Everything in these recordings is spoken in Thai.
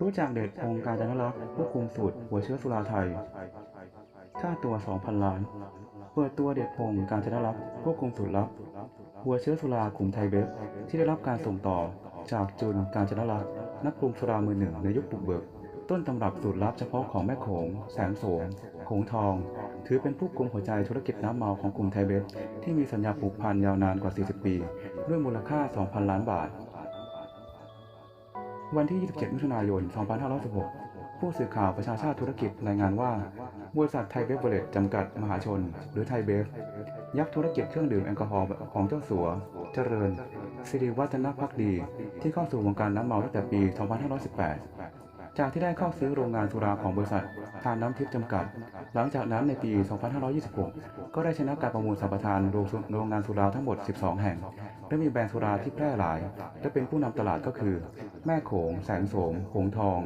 รู้จักเดชพงศ์การจนรักษ์ผู้คุมสูตรหัวเชื้อสุราไทย ค่าตัว 2,000 ล้าน เปิดตัวเดชพงศ์การจนรักษ์ผู้คุมสูตรลับ หัวเชื้อสุรากลุ่มไทยเบฟที่ได้รับการส่งต่อจากจุนการจนรักษ์นักปรุงสุรามือหนึ่งในยุคปลุกเบิก ต้นตำรับสูตรลับเฉพาะของแม่โขง แสงโสมโขงทอง ถือเป็นผู้กุมหัวใจธุรกิจน้ำเมาของกลุ่มไทยเบฟที่มีสัญญาผูกพันยาวนานกว่า 40 ปี ด้วยมูลค่า 2,000 ล้านบาท วันที่ 27 มิถุนายน 2516 ผู้สื่อข่าวประชาชาติธุรกิจรายงานว่า บริษัทไทยเบฟเวอร์เรจจำกัดมหาชน หรือไทยเบฟ ยักษ์ธุรกิจเครื่องดื่มแอลกอฮอล์ของเจ้าสัว เจริญ สิริวัฒนพักดี ที่เข้าสู่วงการน้ำเมาตั้งแต่ปี 2518 จากที่ได้เข้าซื้อโรงงานสุราของบริษัททานน้ำทิพย์จำกัด หลังจากนั้นในปี 2526 ก็ได้ชนะการประมูลสัมปทานโรงงานสุราทั้งหมด 12 แห่ง และมีแบรนด์สุราที่แพร่หลาย และเป็นผู้นำตลาดก็คือ แม่โขง แสงโสมโขงทอง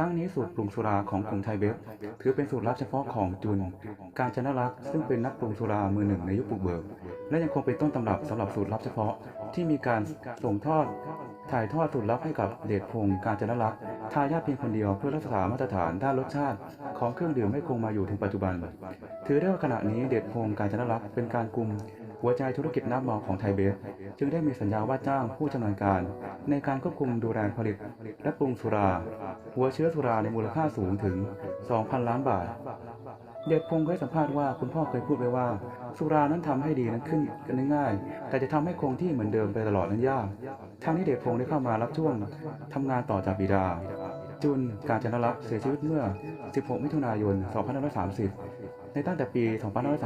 ทั้งนี้สูตรปรุงสุราของกลุ่มไทยเบฟถือเป็นสูตรลับเฉพาะของจุน การจนรักซึ่งเป็นนักปรุงสุรามือหนึ่งในยุคปุกเบิก และยังคงเป็นต้นตำรับสำหรับสูตรลับเฉพาะที่มีการส่งทอด ถ่ายทอดสูตรลับให้กับเดชพงศ์การจนรักทายาทเพียงคนเดียวเพื่อรักษามาตรฐานด้านรสชาติ ของเครื่องดื่มให้คงมาอยู่ถึงปัจจุบัน ถือได้ว่าขณะนี้เดชพงศ์การจนรักเป็นการกลุ่มหัวใจธุรกิจน้ำเมาของไทยเบฟจึงได้มีสัญญาว่าจ้างผู้ชำนาญการ ในการควบคุมดูแลผลิต และปรุงสุรา หัวเชื้อสุราในมูลค่าสูงถึง 2,000 ล้านบาท เดชพงศ์เคยสัมภาษณ์ว่าคุณพ่อเคยพูดไว้ว่า สุรานั้นทำให้ดีนั้นขึ้นกันง่าย แต่จะทำให้คงที่เหมือนเดิมไปตลอดนั้นยากทางนี้เดชพงศ์ได้เข้ามารับช่วงทำงานต่อจากบิดา จุนการจนรักษ์เสียชีวิตเมื่อ 16 มิถุนายน 2530 ในตั้งแต่ปี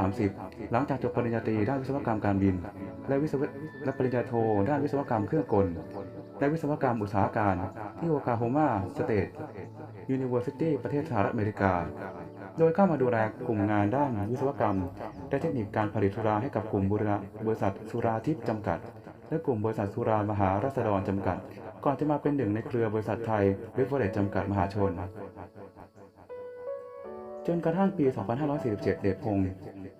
2530 หลังจากจบปริญญาตรีด้านวิศวกรรมการบิน และวิศวะและปริญญาโทด้านวิศวกรรมเครื่องกล และวิศวกรรมอุตสาหการที่โอคลาโฮมาสเตท University ประเทศสหรัฐอเมริกา โดยเข้ามาดูแลกลุ่มงานด้านวิศวกรรม และเทคนิคการผลิตสุราให้กับกลุ่มบริษัทสุราทิพย์จำกัด และกลุ่มบริษัทสุรามหาราษฎรจำกัด ก่อนจะมาเป็นหนึ่งในเครือบริษัทไทยเวฟเวอร์เรจจำกัดมหาชน จนกระทั่งปี 2547 เดชพงศ์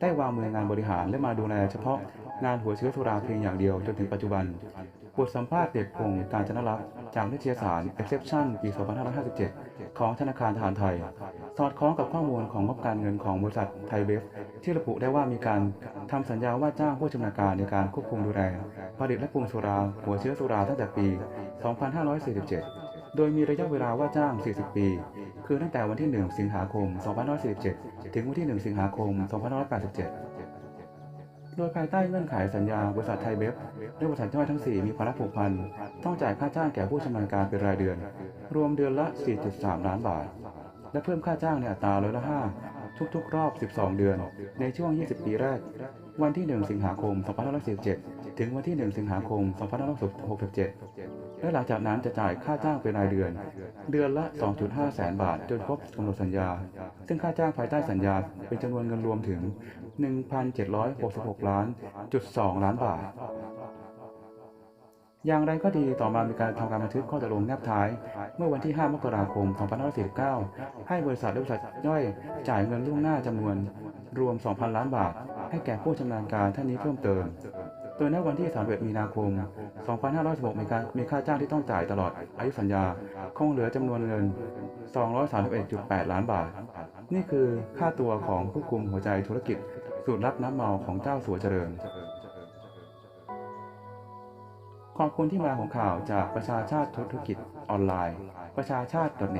ได้วางมืองานบริหารและมาดูแลเฉพาะงานหัวเชื้อสุราเพียงอย่างเดียวจนถึงปัจจุบัน บทสัมภาษณ์เดชพงศ์การจนรักษ์จากนิตยสาร Exception ปี 2557 ของธนาคารทหารไทย สอดคล้องกับข้อมูลของงบการเงินของบริษัทไทยเบฟที่ระบุได้ว่ามีการทำสัญญาว่าจ้างผู้ชำนาญการในการควบคุมดูแลผลิตและปรุงสุรา หัวเชื้อสุราตั้งแต่ปี 2547 โดยมีระยะเวลาว่าจ้าง 40 ปี คือตั้งแต่วันที่ 1 สิงหาคม 2547 ถึงวันที่ 1 สิงหาคม 2587 ดยภายใต้เงื่อนไขสัญญาบริษัทไทยเบฟและบริษัทย่อยทั้ง 4 มีภาระผูกพัน ต้องจ่ายค่าจ้างแก่ผู้ชำนาญการเป็นรายเดือน รวมเดือนละ 4.3 ล้านบาท และเพิ่มค่าจ้างในอัตราร้อยละ5ทุกๆ รอบ 12 เดือน ในช่วง 20 ปีแรก วันที่ 1 สิงหาคม 2547 ถึงวันที่ 1 สิงหาคม 2567 และหลังจากนั้นจะจ่ายค่าจ้างเป็นรายเดือน เดือนละ 2.5 แสนบาท จนครบกำหนดสัญญา ซึ่งค่าจ้างภายใต้สัญญาเป็นจำนวนเงินรวมถึง 1,766 ล้านจุด2ล้านบาท อย่างไรก็ดีต่อมามีการทำการบันทึกข้อตกลงแนบท้าย เมื่อวันที่ 5 มกราคม 2549 ให้บริษัทและบริษัทย่อยจ่ายเงินล่วงหน้าจำนวนรวม 2,000 ล้านบาท ให้แก่ผู้ชำนาญการท่านนี้เพิ่มเติม โดยในวันที่31มีนาคม 2516มีการมีค่าจ้างที่ต้องจ่ายตลอดอายุสัญญา คงเหลือจำนวนเงิน 231.8 ล้านบาท นี่คือค่าตัวของผู้กุมหัวใจธุรกิจ สูตรลับน้ำเมาของเจ้าสัวเจริญ ขอบคุณที่มาของข่าวจากประชาชาติธุรกิจออนไลน์ ประชาชาติ .net